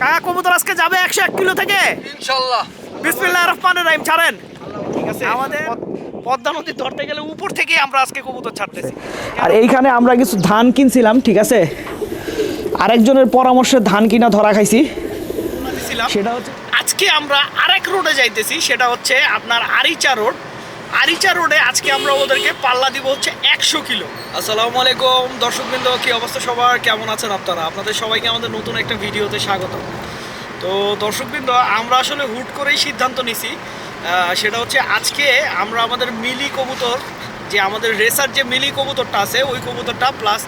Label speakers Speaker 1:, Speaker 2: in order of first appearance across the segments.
Speaker 1: কাকা কবুতর আজকে যাবে একশো এক কিলো থেকে?
Speaker 2: ইনশাল্লাহ।
Speaker 1: বিসমিল্লাহ রহমানের রাহিম ছাড়েন। ঠিক আছে আমাদের পদ্মা নদী ধরতে গেলে উপর থেকে আমরা আজকে কবুতর ছাড়তেছি। আর এইখানে আমরা কিছু ধান কিনছিলাম ঠিক আছে? আরেকজনের পরামর্শে ধান কিনা ধরা খাইছি। সেটা হচ্ছে আজকে আমরা আরেক রোডে যাইতেছি সেটা হচ্ছে আপনার আরিচা রোড আরিচা রোডে আজকে আমরা ওদেরকে পাল্লা দিব হচ্ছে একশো কিলো।
Speaker 2: আসসালামু আলাইকুম দর্শকবৃন্দ কি অবস্থা সবার? কেমন আছেন আপনারা? আপনাদের সবাইকে আমাদের নতুন একটা ভিডিওতে স্বাগত
Speaker 1: তো দর্শকবৃন্দ আমরা আসলে হুট করেই সিদ্ধান্ত নিছি সেটা হচ্ছে আজকে আমরা আমাদের মিলি কবুতর যে আমাদের রেসার যে মিলি কবুতরটা আছে ওই কবুতরটা প্লাস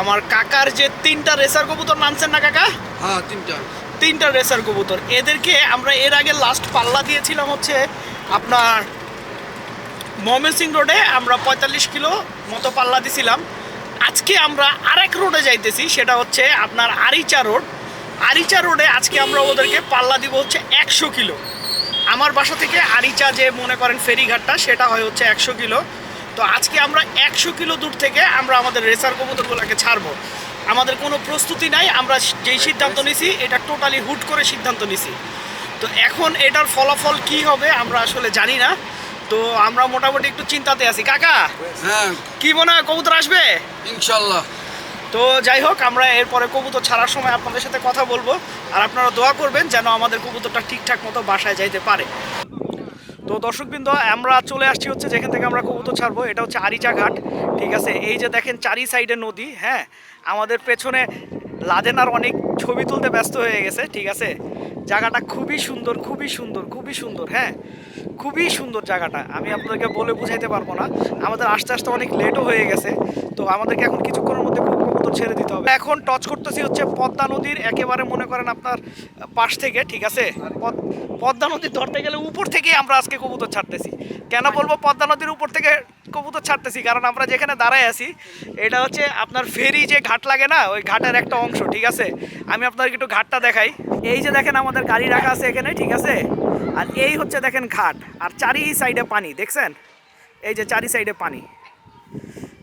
Speaker 1: আমার কাকার যে তিনটা রেসার কবুতর নামছেন না কাকা?
Speaker 2: হ্যাঁ তিনটা।
Speaker 1: তিনটা রেসার কবুতর। এদেরকে আমরা এর আগে লাস্ট পাল্লা দিয়েছিলাম হচ্ছে আপনার ময়মনসিং রোডে আমরা পঁয়তাল্লিশ কিলো মতো পাল্লা দিছিলাম। আজকে আমরা আরেক রোডে যাইতেছি, সেটা হচ্ছে আপনার আরিচা রোড। আরিচা রোডে আজকে আমরা ওদেরকে পাল্লা দিব হচ্ছে একশো কিলো। আমার বাসা থেকে আরিচা যে মনে করেন ফেরিঘাটটা, সেটা হয় হচ্ছে একশো কিলো। তো আজকে আমরা একশো কিলো দূর থেকে আমরা আমাদের রেসার কবুতরগুলোকে ছাড়বো। আমাদের কোনো প্রস্তুতি নাই, আমরা যেই সিদ্ধান্ত নিছি, এটা টোটালি হুট করে সিদ্ধান্ত নিছি। তো এখন এটার ফলাফল কি হবে আমরা আসলে জানি না। তো আমরা মোটামুটি একটু চিন্তাতে আছি। কাকা
Speaker 2: হ্যাঁ।
Speaker 1: কি মনে হয় কবুতর আসবে?
Speaker 2: ইনশাল্লাহ।
Speaker 1: তো যাই হোক আমরা এরপরে কবুতর ছাড়ার সময় আপনাদের সাথে কথা বলব। আর আপনারা দোয়া করবেন যেন আমাদের কবুতরটা ঠিকঠাক মতো বাসায় যাইতে পারে। তো দর্শকবৃন্দ আমরা চলে আসছি হচ্ছে যেখান থেকে আমরা কবুতর ছাড়বো। এটা হচ্ছে আরিচা ঘাট। ঠিক আছে এই যে দেখেন চারি সাইডে নদী হ্যাঁ? আমাদের পেছনে লাদেনার অনেক ছবি তুলতে ব্যস্ত হয়ে গেছে ঠিক আছে? জায়গাটা খুবই সুন্দর খুবই সুন্দর খুবই সুন্দর হ্যাঁ? খুবই সুন্দর জায়গাটা। আমি আপনাদেরকে বলে বুঝাইতে পারব না। আমাদের আস্তে আস্তে অনেক লেটও হয়ে গেছে। তো আমাদেরকে এখন কিছুক্ষণের মধ্যে ছেড়ে দিতে হবে। এখন টচ করতেছি হচ্ছে পদ্মা নদীর একেবারে মনে করেন আপনার পাশ থেকে ঠিক আছে? পদ- পদ্মা নদী ধরতে গেলে উপর থেকেই আমরা আজকে কবুতর ছাড়তেছি। কেন বলব পদ্মা নদীর উপর থেকে কবুতর ছাড়তেছি? কারণ আমরা যেখানে দাঁড়ায় আছি এটা হচ্ছে আপনার ফেরি যে ঘাট লাগে না ওই ঘাটের একটা অংশ ঠিক আছে? আমি আপনাদেরকে একটু ঘাটটা দেখাই। এই যে দেখেন আমাদের গাড়ি রাখা আছে এখানে ঠিক আছে? আর এই হচ্ছে দেখেন ঘাট আর চারি সাইডে পানি দেখছেন? এই যে চারি সাইডে পানি।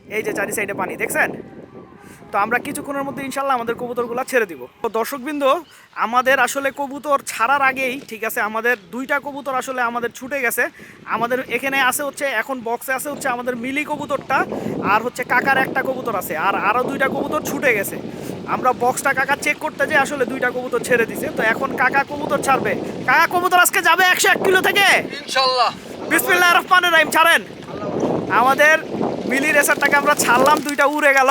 Speaker 1: এই যে চারি সাইডে পানি দেখছেন? তো আমরা কিছুক্ষণের মধ্যে ইনশাল্লাহ আমাদের কবুতরগুলো ছেড়ে দিব। তো দর্শকবৃন্দ আমাদের আসলে কবুতর ছাড়ার আগেই ঠিক আছে আমাদের দুইটা কবুতর আসলে আমাদের ছুটে গেছে। আমাদের এখানে আছে হচ্ছে এখন বক্সে আছে হচ্ছে আমাদের মিলি কবুতরটা আর হচ্ছে কাকার একটা কবুতর আছে আর আরও দুইটা কবুতর ছুটে গেছে। আমরা বক্সটা কাকা চেক করতে যে আসলে দুইটা কবুতর ছেড়ে দিছে। তো এখন কাকা কবুতর ছাড়বে। কাকা কবুতর আজকে যাবে একশো এক কিলো থেকে?
Speaker 2: ইনশাল্লাহ।
Speaker 1: বিসমিল্লাহ রহমানের রাহিম ছাড়েন। আমাদের মিলি রেসারটাকে আমরা ছাড়লাম দুইটা উড়ে গেল।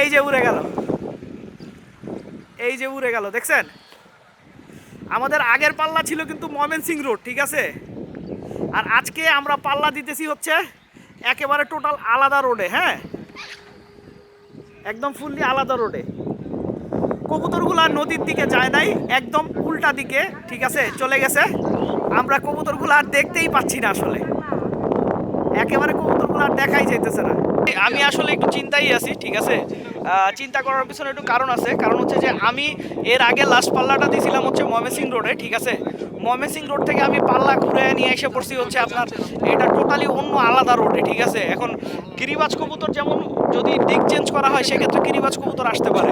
Speaker 1: এই যে উড়ে গেল। এই যে উড়ে গেল, দেখছেন? আমাদের আগের পাল্লা ছিল কিন্তু ময়মনসিং রোড, ঠিক আছে? আর আজকে আমরা পাল্লা দিতেছি হচ্ছে একেবারে টোটাল আলাদা রোডে হ্যাঁ? একদম ফুললি আলাদা রোডে। কবুতরগুলা নদীর দিকে যায় নাই, একদম উল্টা দিকে, ঠিক আছে? চলে গেছে। আমরা কবুতরগুলো আর দেখতেই পাচ্ছি না আসলে। একেবারে কবুতরগুলো আর দেখাই যাইতেছে না। আমি আসলে একটু চিন্তাই আছি, ঠিক আছে? চিন্তা করার পিছনে একটু কারণ আছে। কারণ হচ্ছে যে আমি এর আগে লাস্ট পাল্লাটা দিয়েছিলাম হচ্ছে ময়মেসিং রোডে, ঠিক আছে? ময়মেসিং রোড থেকে আমি পাল্লা ঘুরে নিয়ে এসে পড়ছি হচ্ছে আপনার এটা টোটালি অন্য আলাদা রোডে ঠিক আছে? এখন গিরিবাজ কবুতর যেমন যদি দিক চেঞ্জ করা হয়, সেক্ষেত্রে গিরিবাজ কবুতর আসতে পারে।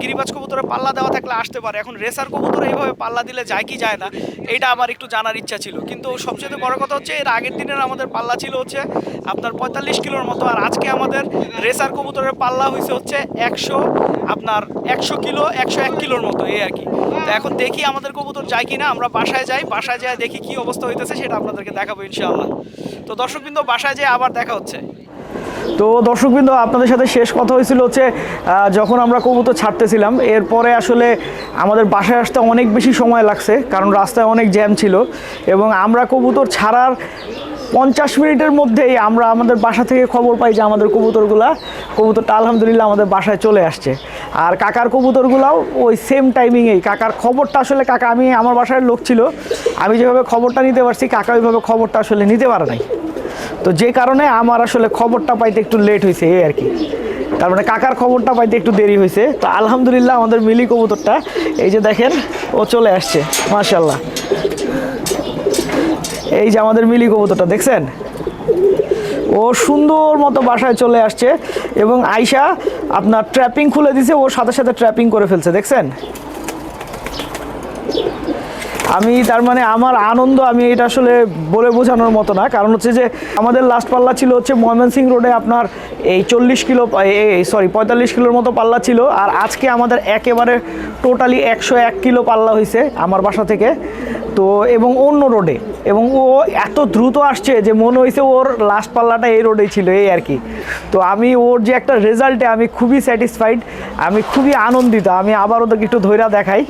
Speaker 1: গিরিবাজ কবুতরে পাল্লা দেওয়া থাকলে আসতে পারে। এখন রেসার কবুতর এইভাবে পাল্লা দিলে যায় কি যায় না, এটা আমার একটু জানার ইচ্ছা ছিল। কিন্তু সবচেয়ে বড় কথা হচ্ছে, এর আগের দিনের আমাদের পাল্লা ছিল হচ্ছে আপনার পঁয়তাল্লিশ কিলোর মতো, আর আজকে আমাদের রেসার কবুতরের পাল্লা হয়েছে হচ্ছে একশো, আপনার একশো কিলো, একশো এক কিলোর মতো, এই আর কি। তো এখন দেখি আমাদের কবুতর যায় কি না আমরা বাসায় যাই বাসায় যাই দেখি কি অবস্থা হইতেছে, সেটা আপনাদেরকে দেখাবো ইনশাআল্লাহ। তো দর্শকবৃন্দ, বাসায় যেয়ে আবার দেখা হচ্ছে। তো দর্শকবৃন্দ, আপনাদের সাথে শেষ কথা হয়েছিল হচ্ছে যখন আমরা কবুতর ছাড়তেছিলাম, এরপরে আসলে আমাদের বাসায় আসতে অনেক বেশি সময় লাগছে, কারণ রাস্তায় অনেক জ্যাম ছিল এবং আমরা কবুতর ছাড়ার পঞ্চাশ মিনিটের মধ্যেই আমরা আমাদের বাসা থেকে খবর পাই যে আমাদের কবুতরগুলা, কবুতরটা আলহামদুলিল্লাহ আমাদের বাসায় চলে আসছে। আর কাকার কবুতরগুলাও ওই সেম টাইমিংয়েই কাকার খবরটা আসলে কাকা, আমি আমার বাসায় লোক ছিল, আমি যেভাবে খবরটা নিতে পারছি, কাকা ওইভাবে খবরটা আসলে নিতে পারে নাই। তো যে কারণে আমার আসলে খবরটা পাইতে একটু লেট হয়েছে এই আর কি। তার মানে কাকার খবরটা পাইতে একটু দেরি হয়েছে তো আলহামদুলিল্লাহ আমাদের মিলি কবুতরটা, এই যে দেখেন, ও চলে আসছে মাশাল্লাহ এই যে আমাদের মিলি কবুতরটা, দেখছেন? ও সুন্দর মতো বাসায় চলে আসছে এবং আয়শা আপনার ট্র্যাপিং খুলে দিছে ওর সাথে সাথে ট্র্যাপিং করে ফেলছে, দেখছেন? আমি তার মানে আমার আনন্দ আমি এটা আসলে বলে বোঝানোর মতো না। কারণ হচ্ছে যে আমাদের লাস্ট পাল্লা ছিল হচ্ছে ময়মনসিং রোডে আপনার এই চল্লিশ কিলো সরি পঁয়তাল্লিশ কিলোর মতো পাল্লা ছিল। আর আজকে আমাদের একেবারে টোটালি একশো এক কিলো পাল্লা হয়েছে আমার বাসা থেকে। তো এবং অন্য রোডে এবং ও এত দ্রুত আসছে যে মনে হয়েছে ওর লাস্ট পাল্লাটা এই রোডেই ছিল, এই আর কি। তো আমি ওর যে একটা রেজাল্টে আমি খুবই স্যাটিসফাইড আমি খুবই আনন্দিত। আমি আবার ওদেরকে একটু ধৈর্য দেখাই।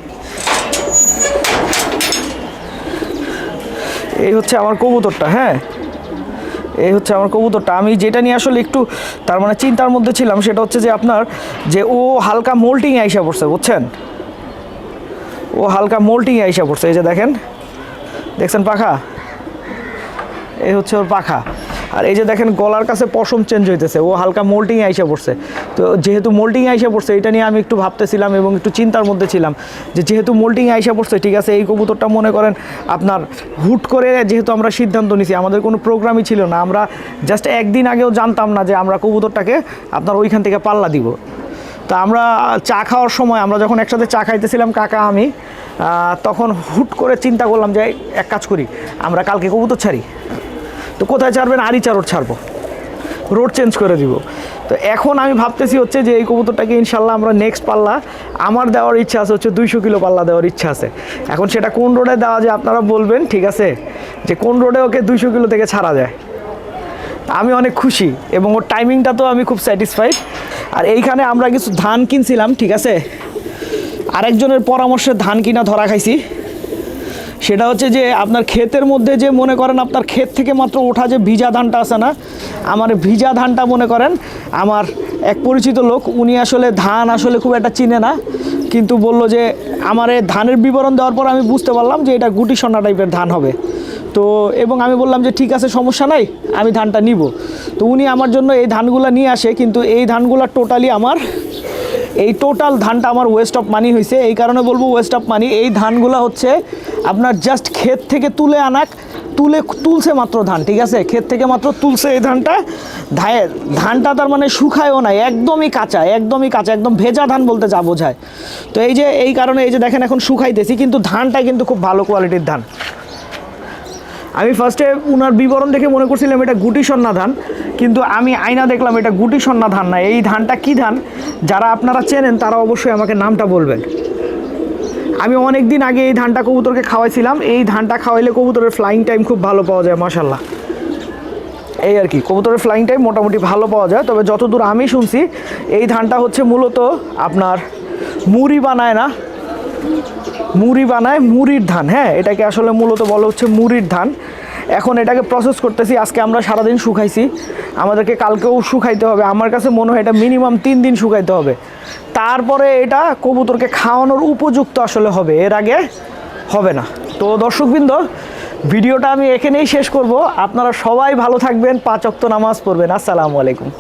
Speaker 1: এই হচ্ছে আমার কবুতরটা হ্যাঁ? এই হচ্ছে আমার কবুতরটা। আমি যেটা নিয়ে আসলে একটু তার মানে চিন্তার মধ্যে ছিলাম সেটা হচ্ছে যে আপনার যে ও হালকা মোল্টিং আইসা পড়ছে, বুঝছেন? ও হালকা মোল্টিং আইসা পড়ছে, এই যে দেখেন। দেখছেন পাখা? এই হচ্ছে ওর পাখা। আর এই যে দেখেন গলার কাছে পশম চেঞ্জ হইতেছে, ও হালকা মোল্টিং আইসে পড়ছে। তো যেহেতু মোল্টিং আইসে পড়ছে, এটা নিয়ে আমি একটু ভাবতেছিলাম এবং একটু চিন্তার মধ্যে ছিলাম যে যেহেতু মোল্টিং আইসে পড়ছে, ঠিক আছে, এই কবুতরটা মনে করেন আপনার হুট করে যেহেতু আমরা সিদ্ধান্ত নিছি, আমাদের কোনো প্রোগ্রামই ছিল না, আমরা জাস্ট একদিন আগেও জানতাম না যে আমরা কবুতরটাকে আপনার ওইখান থেকে পাল্লা দিব। তো আমরা চা খাওয়ার সময়, আমরা যখন একসাথে চা খাইতেছিলাম, কাকা, আমি তখন হুট করে চিন্তা করলাম যে এক কাজ করি, আমরা কালকে কবুতর ছাড়ি। তো কোথায় ছাড়বেন? আরি চারোর ছাড়বো। রোড চেঞ্জ করে দিব। তো এখন আমি ভাবতেছি হচ্ছে যে এই কবুতরটাকে ইনশাল্লাহ আমরা নেক্সট পাল্লা, আমার দেওয়ার ইচ্ছা আছে হচ্ছে দুইশো কিলো পাল্লা দেওয়ার ইচ্ছা আছে। এখন সেটা কোন রোডে দেওয়া যায় আপনারা বলবেন, ঠিক আছে? যে কোন রোডে ওকে দুইশো কিলো থেকে ছাড়া যায়। আমি অনেক খুশি এবং ওর টাইমিংটা তো আমি খুব স্যাটিসফাইড আর এইখানে আমরা কিছু ধান কিনছিলাম, ঠিক আছে? আরেকজনের পরামর্শে ধান কিনা ধরা খাইছি। সেটা হচ্ছে যে আপনার ক্ষেতের মধ্যে যে মনে করেন আপনার ক্ষেত থেকে মাত্র ওঠা যে ভিজা ধানটা আছে না, আমার ভিজা ধানটা মনে করেন, আমার এক পরিচিত লোক, উনি আসলে ধান আসলে খুব একটা চিনে না, কিন্তু বলল যে আমার ধানের বিবরণ দেওয়ার পর আমি বুঝতে পারলাম যে এটা গুটি সোনা টাইপের ধান হবে। তো এবং আমি বললাম যে ঠিক আছে, সমস্যা নাই, আমি ধানটা নিব। তো উনি আমার জন্য এই ধানগুলো নিয়ে আসে, কিন্তু এই ধানগুলো টোটালি আমার এই টোটাল ধানটা আমার ওয়েস্ট অফ মানি হয়েছে এই কারণে বলব ওয়েস্ট অফ মানি এই ধানগুলো হচ্ছে আপনার জাস্ট ক্ষেত থেকে তুলে আনাক। তুলে তুলছে মাত্র ধান, ঠিক আছে? ক্ষেত থেকে মাত্র তুলছে এই ধানটা। ধানটা তার মানে শুকায়ও নাই, একদমই কাঁচা একদমই কাঁচা, একদম ভেজা ধান বলতে যা বোঝায়। তো এই যে, এই কারণে এই যে দেখেন এখন শুকাইতেছি, কিন্তু ধানটা কিন্তু খুব ভালো কোয়ালিটির ধান। আমি ফার্স্টে উনার বিবরণ দেখে মনে করছিলাম এটা গুটি সন্না ধান, কিন্তু আমি আয়না দেখলাম এটা গুটি সন্না ধান না। এই ধানটা কি ধান? যারা আপনারা চেনেন তারা অবশ্যই আমাকে নামটা বলবেন। আমি অনেক দিন আগে এই ধানটা কবুতরকে খাওয়াইছিলাম। এই ধানটা খাওয়াইলে কবুতরের ফ্লাইং টাইম খুব ভালো পাওয়া যায় মাসাল্লাহ এই আর কি, কবুতরের ফ্লাইং টাইম মোটামুটি ভালো পাওয়া যায়। তবে যতদূর আমি শুনছি, এই ধানটা হচ্ছে মূলত আপনার মুড়ি বানায় না। মুড়ি বানায় মুড়ির ধান হ্যাঁ? এটাকে আসলে মূলত বলা হচ্ছে মুড়ির ধান। এখন এটাকে প্রসেস করতেছি, আজকে আমরা সারাদিন শুকাইছি। আমাদেরকে কালকেও শুকাইতে হবে। আমার কাছে মনে হয় এটা মিনিমাম তিন দিন শুকাইতে হবে। তারপরে এটা কবুতরকে খাওয়ানোর উপযুক্ত আসলে হবে। এর আগে হবে না। তো দর্শকবৃন্দ, ভিডিওটা আমি এখানেই শেষ করব। আপনারা সবাই ভালো থাকবেন, পাঁচ অক্ত নামাজ পড়বেন। আসসালামু আলাইকুম।